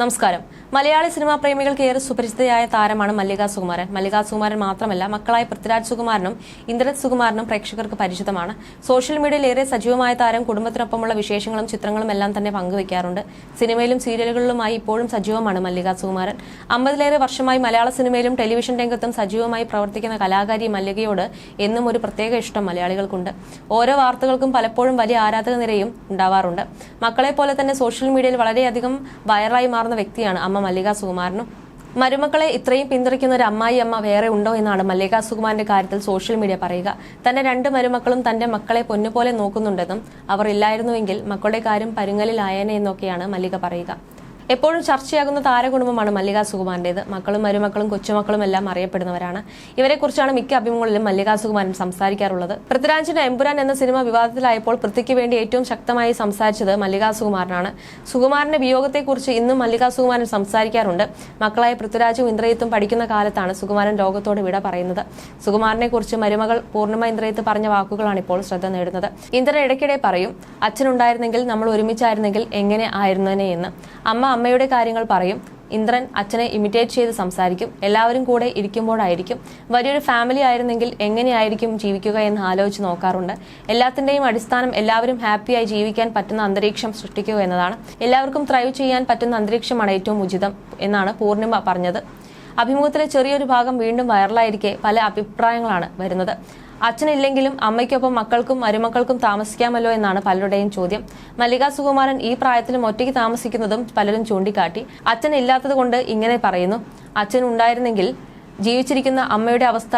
നമസ്കാരം. മലയാളി സിനിമാ പ്രേമികൾക്ക് ഏറെ സുപരിചിതയായ താരമാണ് മല്ലിക സുകുമാരൻ. മല്ലിക സുകുമാരൻ മാത്രമല്ല മക്കളായ പൃഥ്വിരാജ് സുകുമാരനും ഇന്ദ്രത് സുകുമാരനും പ്രേക്ഷകർക്ക് പരിചിതമാണ്. സോഷ്യൽ മീഡിയയിൽ ഏറെ സജീവമായ താരം കുടുംബത്തിനൊപ്പമുള്ള വിശേഷങ്ങളും ചിത്രങ്ങളും എല്ലാം തന്നെ പങ്കുവയ്ക്കാറുണ്ട്. സിനിമയിലും സീരിയലുകളിലുമായി ഇപ്പോഴും സജീവമാണ് മല്ലിക സുകുമാരൻ. അമ്പതിലേറെ വർഷമായി മലയാള സിനിമയിലും ടെലിവിഷൻ രംഗത്തും സജീവമായി പ്രവർത്തിക്കുന്ന കലാകാരി മല്ലികയോട് എന്നും ഒരു പ്രത്യേക ഇഷ്ടം മലയാളികൾക്കുണ്ട്. ഓരോ വാർത്തകൾക്കും പലപ്പോഴും വലിയ ആരാധക നിരയും ഉണ്ടാവാറുണ്ട്. മക്കളെ പോലെ തന്നെ സോഷ്യൽ മീഡിയയിൽ വളരെയധികം വൈറലായി മാറുന്ന വ്യക്തിയാണ് അമ്മ മല്ലിക സുകുമാരനും. മരുമക്കളെ ഇത്രയും പിന്തുണയ്ക്കുന്ന ഒരു അമ്മായി അമ്മ വേറെ ഉണ്ടോ എന്നാണ് മല്ലിക സുകുമാരന്റെ കാര്യത്തിൽ സോഷ്യൽ മീഡിയ പറയുക. തന്റെ രണ്ട് മരുമക്കളും തന്റെ മക്കളെ പൊന്നുപോലെ നോക്കുന്നുണ്ടെന്നും അവർ ഇല്ലായിരുന്നുവെങ്കിൽ മക്കളുടെ കാര്യം പരുങ്ങലിലായേനെ എന്നൊക്കെയാണ് മല്ലിക പറയുക. എപ്പോഴും ചർച്ചയാകുന്ന താരകുടുംബമാണ് മല്ലികാ സുകുമാരന്റേത്. മക്കളും മരുമക്കളും കൊച്ചുമക്കളും എല്ലാം അറിയപ്പെടുന്നവരാണ്. ഇവരെക്കുറിച്ചാണ് മിക്ക അഭിമുഖങ്ങളിലും മല്ലികാ സുകുമാരൻ സംസാരിക്കാറുള്ളത്. പൃഥ്വിരാജിന്റെ എംപുരാൻ എന്ന സിനിമ വിവാദത്തിലായപ്പോൾ പൃഥ്വിക്ക് വേണ്ടി ഏറ്റവും ശക്തമായി സംസാരിച്ചത് മല്ലികാ സുകുമാരനാണ്. സുകുമാരന്റെ വിയോഗത്തെക്കുറിച്ച് ഇന്നും മല്ലികാ സുകുമാരൻ സംസാരിക്കാറുണ്ട്. മക്കളായ പൃഥ്വിരാജും ഇന്ദ്രയത്തും പഠിക്കുന്ന കാലത്താണ് സുകുമാരൻ ലോകത്തോട് വിട പറയുന്നത്. സുകുമാരനെ കുറിച്ച് മരുമകൾ പൂർണിമ ഇന്ദ്രയത്ത് പറഞ്ഞ വാക്കുകളാണ് ഇപ്പോൾ ശ്രദ്ധ നേടുന്നത്. ഇന്ദ്ര ഇടയ്ക്കിടെ പറയും അച്ഛനുണ്ടായിരുന്നെങ്കിൽ നമ്മൾ ഒരുമിച്ചായിരുന്നെങ്കിൽ എങ്ങനെ ആയിരുന്നേനെ എന്ന്. അമ്മ അമ്മയുടെ കാര്യങ്ങൾ പറയും. ഇന്ദ്രൻ അച്ഛനെ ഇമിറ്റേറ്റ് ചെയ്ത് സംസാരിക്കും. എല്ലാവരും കൂടെ ഇരിക്കുമ്പോഴായിരിക്കും. വലിയൊരു ഫാമിലി ആയിരുന്നെങ്കിൽ എങ്ങനെയായിരിക്കും ജീവിക്കുക എന്ന് ആലോചിച്ച് നോക്കാറുണ്ട്. എല്ലാത്തിന്റെയും അടിസ്ഥാനം എല്ലാവരും ഹാപ്പിയായി ജീവിക്കാൻ പറ്റുന്ന അന്തരീക്ഷം സൃഷ്ടിക്കുക എന്നതാണ്. എല്ലാവർക്കും ത്രൈവ് ചെയ്യാൻ പറ്റുന്ന അന്തരീക്ഷമാണ് ഏറ്റവും ഉചിതം എന്നാണ് പൂർണിമ പറഞ്ഞത്. അഭിമുഖത്തിലെ ചെറിയൊരു ഭാഗം വീണ്ടും വൈറലായിരിക്കെ പല അഭിപ്രായങ്ങളാണ് വരുന്നത്. അച്ഛനില്ലെങ്കിലും അമ്മയ്ക്കൊപ്പം മക്കൾക്കും മരുമക്കൾക്കും താമസിക്കാമല്ലോ എന്നാണ് പലരുടെയും ചോദ്യം. മല്ലിക സുകുമാരൻ ഈ പ്രായത്തിലും ഒറ്റയ്ക്ക് താമസിക്കുന്നതും പലരും ചൂണ്ടിക്കാട്ടി. അച്ഛൻ ഇല്ലാത്തതുകൊണ്ട് ഇങ്ങനെ പറയുന്നു. അച്ഛൻ ഉണ്ടായിരുന്നെങ്കിൽ ജീവിച്ചിരിക്കുന്ന അമ്മയുടെ അവസ്ഥ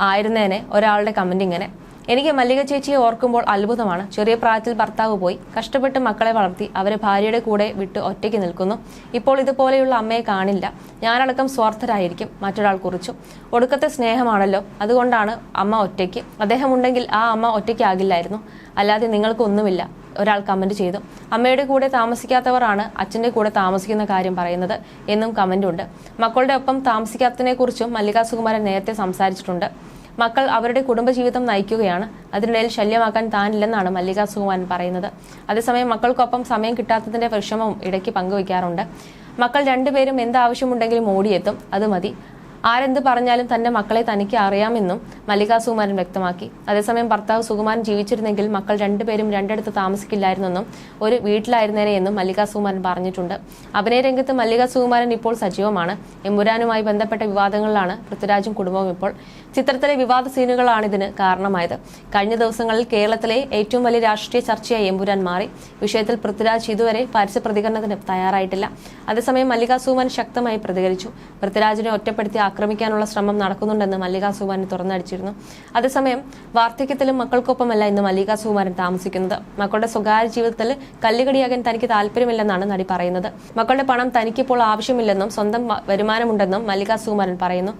ആയിരുന്നേനെ ഒരാളുടെ കമന്റ് ഇങ്ങനെ. എനിക്ക് മല്ലിക ചേച്ചിയെ ഓർക്കുമ്പോൾ അത്ഭുതമാണ്. ചെറിയ പ്രായത്തിൽ ഭർത്താവ് പോയി. കഷ്ടപ്പെട്ട് മക്കളെ വളർത്തി അവരെ ഭാര്യയുടെ കൂടെ വിട്ട് ഒറ്റയ്ക്ക് നിൽക്കുന്നു. ഇപ്പോൾ ഇതുപോലെയുള്ള അമ്മയെ കാണില്ല. ഞാനടക്കം സ്വാർത്ഥരായിരിക്കും. മറ്റൊരാൾ കുറിച്ചു. ഒടുക്കത്തെ സ്നേഹമാണല്ലോ. അതുകൊണ്ടാണ് അമ്മ ഒറ്റയ്ക്ക്. അദ്ദേഹം ഉണ്ടെങ്കിൽ ആ അമ്മ ഒറ്റയ്ക്കാകില്ലായിരുന്നു. അല്ലാതെ നിങ്ങൾക്കൊന്നുമില്ല. ഒരാൾ കമന്റ് ചെയ്തു. അമ്മയുടെ കൂടെ താമസിക്കാത്തവരാണ് അച്ഛന്റെ കൂടെ താമസിക്കുന്ന കാര്യം പറയുന്നത് എന്നും കമന്റ് ഉണ്ട് മക്കളുടെ ഒപ്പം താമസിക്കാത്തതിനെ കുറിച്ചും മല്ലിക സുകുമാരൻ നേരത്തെ സംസാരിച്ചിട്ടുണ്ട്. മക്കൾ അവരുടെ കുടുംബജീവിതം നയിക്കുകയാണ്. അതിനിടയിൽ ശല്യമാക്കാൻ താനില്ലെന്നാണ് മല്ലിക സുകുമാരൻ പറയുന്നത്. അതേസമയം മക്കൾക്കൊപ്പം സമയം കിട്ടാത്തതിന്റെ വിഷമവും ഇടയ്ക്ക് പങ്കുവയ്ക്കാറുണ്ട് മക്കൾ രണ്ടുപേരും എന്താവശ്യമുണ്ടെങ്കിലും ഓടിയെത്തും. അത് മതി. ആരെന്ത് പറഞ്ഞാലും തന്റെ മക്കളെ തനിക്ക് അറിയാമെന്നും മല്ലിക സുകുമാരൻ വ്യക്തമാക്കി. അതേസമയം ഭർത്താവ് സുകുമാരൻ ജീവിച്ചിരുന്നെങ്കിൽ മക്കൾ രണ്ടുപേരും രണ്ടിടത്ത് താമസിക്കില്ലായിരുന്നെന്നും ഒരു വീട്ടിലായിരുന്നേനെ എന്നും മല്ലിക സുകുമാരൻ പറഞ്ഞിട്ടുണ്ട്. അഭിനയ രംഗത്ത് മല്ലിക സുകുമാരൻ ഇപ്പോൾ സജീവമാണ്. എമ്പുരാനുമായി ബന്ധപ്പെട്ട വിവാദങ്ങളിലാണ് പൃഥ്വിരാജും കുടുംബവും ഇപ്പോൾ. ചിത്രത്തിലെ വിവാദ സീനുകളാണ് ഇതിന് കാരണമായത്. കഴിഞ്ഞ ദിവസങ്ങളിൽ കേരളത്തിലെ ഏറ്റവും വലിയ രാഷ്ട്രീയ ചർച്ചയായി എമ്പുരാൻ മാറി. വിഷയത്തിൽ പൃഥ്വിരാജ് ഇതുവരെ പരസ്യ പ്രതികരണത്തിന് തയ്യാറായിട്ടില്ല. അതേസമയം മല്ലിക സുമാൻ ശക്തമായി പ്രതികരിച്ചു. പൃഥ്വിരാജിനെ ഒറ്റപ്പെടുത്തി ആക്രമിക്കാനുള്ള ശ്രമം നടക്കുന്നുണ്ടെന്ന് മല്ലിക സുകുമാരൻ തുറന്നടിച്ചിരുന്നു. അതേസമയം വാർദ്ധക്യത്തിലും മക്കൾക്കൊപ്പമല്ല ഇന്ന് മല്ലിക സുമാരൻ താമസിക്കുന്നത്. മക്കളുടെ സ്വകാര്യ ജീവിതത്തിൽ കല്ലുകടിയാകാൻ തനിക്ക് താല്പര്യമില്ലെന്നാണ് നടി പറയുന്നത്. മക്കളുടെ പണം തനിക്കിപ്പോൾ ആവശ്യമില്ലെന്നും സ്വന്തം വരുമാനമുണ്ടെന്നും മല്ലിക സുമാരൻ പറയുന്നു.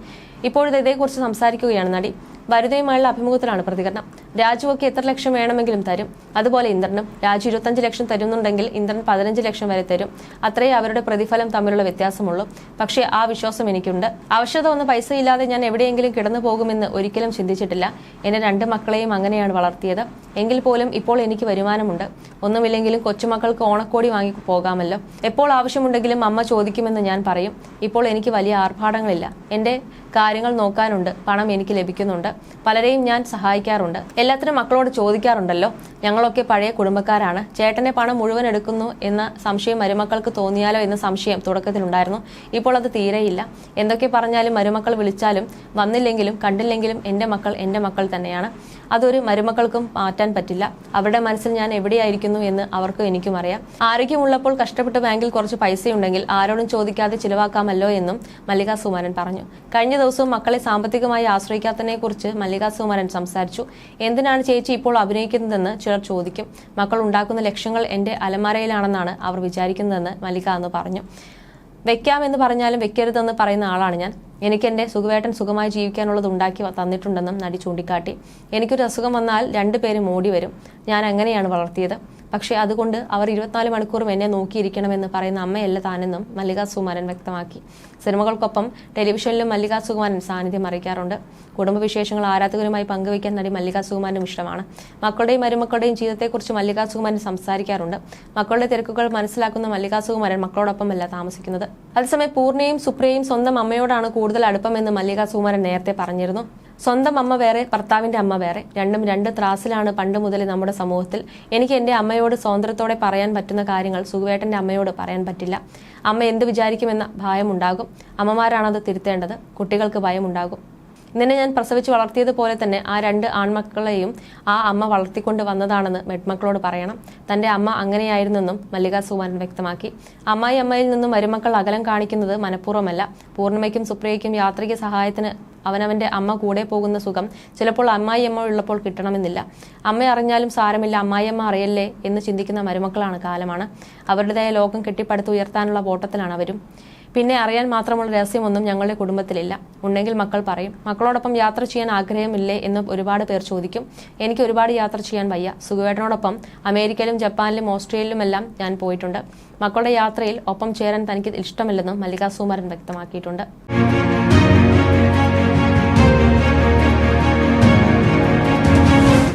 ഇപ്പോഴത്തെ ഇതേക്കുറിച്ച് സംസാരിക്കുകയാണ്. നടി വരുതയുമായുള്ള അഭിമുഖത്തിലാണ് പ്രതികരണം. രാജുവൊക്കെ എത്ര ലക്ഷം വേണമെങ്കിലും തരും? അതുപോലെ ഇന്ദ്രനും. രാജു ഇരുപത്തഞ്ച് ലക്ഷം തരുന്നുണ്ടെങ്കിൽ ഇന്ദ്രൻ പതിനഞ്ച് ലക്ഷം വരെ തരും. അത്രേ അവരുടെ പ്രതിഫലം തമ്മിലുള്ള വ്യത്യാസമുള്ളൂ. പക്ഷേ ആ വിശ്വാസം എനിക്കുണ്ട്. ആവശ്യത ഒന്ന് പൈസ ഇല്ലാതെ ഞാൻ എവിടെയെങ്കിലും കിടന്നു പോകുമെന്ന് ഒരിക്കലും ചിന്തിച്ചിട്ടില്ല. എന്റെ രണ്ട് മക്കളെയും അങ്ങനെയാണ് വളർത്തിയത്. എങ്കിൽ പോലും ഇപ്പോൾ എനിക്ക് വരുമാനമുണ്ട്. ഒന്നുമില്ലെങ്കിലും കൊച്ചുമക്കൾക്ക് ഓണക്കോടി വാങ്ങി പോകാമല്ലോ. എപ്പോൾ ആവശ്യമുണ്ടെങ്കിലും അമ്മ ചോദിക്കുമെന്ന് ഞാൻ പറയും. ഇപ്പോൾ എനിക്ക് വലിയ ആർഭാടങ്ങളില്ല. എന്റെ കാര്യങ്ങൾ നോക്കാനുണ്ട്. പണം എനിക്ക് ലഭിക്കുന്നുണ്ട്. പലരെയും ഞാൻ സഹായിക്കാറുണ്ട്. എല്ലാത്തിനും മക്കളോട് ചോദിക്കാറുണ്ടല്ലോ. ഞങ്ങളൊക്കെ പഴയ കുടുംബക്കാരാണ്. ചേട്ടനെ പണം മുഴുവൻ എടുക്കുന്നു എന്ന സംശയം മരുമക്കൾക്ക് തോന്നിയാലോ എന്ന സംശയം തുടക്കത്തിലുണ്ടായിരുന്നു. ഇപ്പോൾ അത് തീരെയില്ല. എന്തൊക്കെ പറഞ്ഞാലും മരുമക്കൾ വിളിച്ചാലും വന്നില്ലെങ്കിലും കണ്ടില്ലെങ്കിലും എന്റെ മക്കൾ എന്റെ മക്കൾ തന്നെയാണ്. അതൊരു മരുമക്കൾക്കും മാറ്റാൻ പറ്റില്ല. അവരുടെ മനസ്സിൽ ഞാൻ എവിടെയായിരിക്കുന്നു എന്ന് അവർക്കും എനിക്കും അറിയാം. ആരോഗ്യമുള്ളപ്പോൾ കഷ്ടപ്പെട്ട് ബാങ്കിൽ കുറച്ച് പൈസയുണ്ടെങ്കിൽ ആരോടും ചോദിക്കാതെ ചിലവാക്കാമല്ലോ എന്നും മല്ലികാ സുമാരൻ പറഞ്ഞു. കഴിഞ്ഞ ദിവസവും മക്കളെ സാമ്പത്തികമായി ആശ്രയിക്കാത്തതിനെ കുറിച്ച് മല്ലിക സുമരൻ സംസാരിച്ചു. എന്തിനാണ് ചേച്ചി ഇപ്പോൾ അഭിനയിക്കുന്നതെന്ന് ചിലർ ചോദിക്കും. മക്കൾ ഉണ്ടാക്കുന്ന ലക്ഷ്യങ്ങൾ എന്റെ അലമാരയിലാണെന്നാണ് അവർ വിചാരിക്കുന്നതെന്ന് മല്ലിക അന്ന് പറഞ്ഞു. വെക്കാമെന്ന് പറഞ്ഞാലും വെക്കരുതെന്ന് പറയുന്ന ആളാണ് ഞാൻ. എനിക്ക് എന്റെ സുഖവേട്ടൻ സുഖമായി ജീവിക്കാനുള്ളത് ഉണ്ടാക്കി തന്നിട്ടുണ്ടെന്നും നടി ചൂണ്ടിക്കാട്ടി. എനിക്കൊരു അസുഖം വന്നാൽ രണ്ടുപേരും ഓടി വരും. ഞാൻ അങ്ങനെയാണ് വളർത്തിയത്. പക്ഷേ അതുകൊണ്ട് അവർ ഇരുപത്തിനാല് മണിക്കൂറും എന്നെ നോക്കിയിരിക്കണമെന്ന് പറയുന്ന അമ്മയല്ല താനെന്നും മല്ലിക സുകുമാരൻ വ്യക്തമാക്കി. സിനിമകൾക്കൊപ്പം ടെലിവിഷനിലും മല്ലിക സുകുമാരൻ സാന്നിധ്യം അറിയിക്കാറുണ്ട്. കുടുംബവിശേഷങ്ങൾ ആരാധകരുമായി പങ്കുവയ്ക്കാൻ നടി മല്ലിക സുകുമാരനും ഇഷ്ടമാണ്. മക്കളുടെയും മരുമക്കളുടെയും ജീവിതത്തെക്കുറിച്ച് മല്ലിക സുകുമാരൻ സംസാരിക്കാറുണ്ട്. മക്കളുടെ തിരക്കുകൾ മനസ്സിലാക്കുന്ന മല്ലിക സുകുമാരൻ മക്കളോടൊപ്പമല്ല താമസിക്കുന്നത്. അതേസമയം പൂർണയും സുപ്രിയയും സ്വന്തം അമ്മയോടാണ് കൂടുതൽ അടുപ്പമെന്ന് മല്ലിക സുകുമാരൻ നേരത്തെ പറഞ്ഞിരുന്നു. സ്വന്തം അമ്മ വേറെ ഭർത്താവിന്റെ അമ്മ വേറെ. രണ്ടും രണ്ട് ത്രാസിലാണ് പണ്ട് മുതൽ നമ്മുടെ സമൂഹത്തിൽ. എനിക്ക് എന്റെ അമ്മയോട് സ്വാതന്ത്ര്യത്തോടെ പറയാൻ പറ്റുന്ന കാര്യങ്ങൾ സുഖുവേട്ടന്റെ അമ്മയോട് പറയാൻ പറ്റില്ല. അമ്മ എന്ത് വിചാരിക്കുമെന്ന ഭയമുണ്ടാകും. അമ്മമാരാണത് തിരുത്തേണ്ടത്. കുട്ടികൾക്ക് ഭയമുണ്ടാകും. നിന്നെ ഞാൻ പ്രസവിച്ച് വളർത്തിയതുപോലെ തന്നെ ആ രണ്ട് ആൺമക്കളെയും ആ അമ്മ വളർത്തിക്കൊണ്ട് വന്നതാണെന്ന് മെഡ്മക്കളോട് പറയണം. തന്റെ അമ്മ അങ്ങനെയായിരുന്നെന്നും മല്ലിക സുമാരൻ വ്യക്തമാക്കി. അമ്മായി അമ്മയിൽ നിന്നും മരുമക്കൾ അകലം കാണിക്കുന്നത് മനഃപൂർവമല്ല. പൂർണിമയ്ക്കും സുപ്രിയയ്ക്കും യാത്രയ്ക്ക് സഹായത്തിന് അവനവന്റെ അമ്മ കൂടെ പോകുന്ന സുഖം ചിലപ്പോൾ അമ്മായിയമ്മ ഉള്ളപ്പോൾ കിട്ടണമെന്നില്ല. അമ്മ അറിഞ്ഞാലും സാരമില്ല അമ്മായിയമ്മ അറിയല്ലേ? എന്ന് ചിന്തിക്കുന്ന മരുമക്കളാണ് കാലമാണ്. അവരുടേതായ ലോകം കെട്ടിപ്പടുത്ത് ഉയർത്താനുള്ള ഓട്ടത്തിലാണ് അവരും. പിന്നെ അറിയാൻ മാത്രമുള്ള രഹസ്യമൊന്നും ഞങ്ങളുടെ കുടുംബത്തിലില്ല. ഉണ്ടെങ്കിൽ മക്കൾ പറയും മക്കളോടൊപ്പം യാത്ര ചെയ്യാൻ ആഗ്രഹമില്ലേ? എന്ന് ഒരുപാട് പേർ ചോദിക്കും. എനിക്ക് ഒരുപാട് യാത്ര ചെയ്യാൻ വയ്യ. സുഖവേട്ടനോടൊപ്പം അമേരിക്കയിലും ജപ്പാനിലും ഓസ്ട്രേലിയയിലുമെല്ലാം ഞാൻ പോയിട്ടുണ്ട്. മക്കളുടെ യാത്രയിൽ ഒപ്പം ചേരാൻ തനിക്ക് ഇഷ്ടമില്ലെന്നും മല്ലികാ സുമാരൻ വ്യക്തമാക്കിയിട്ടുണ്ട്.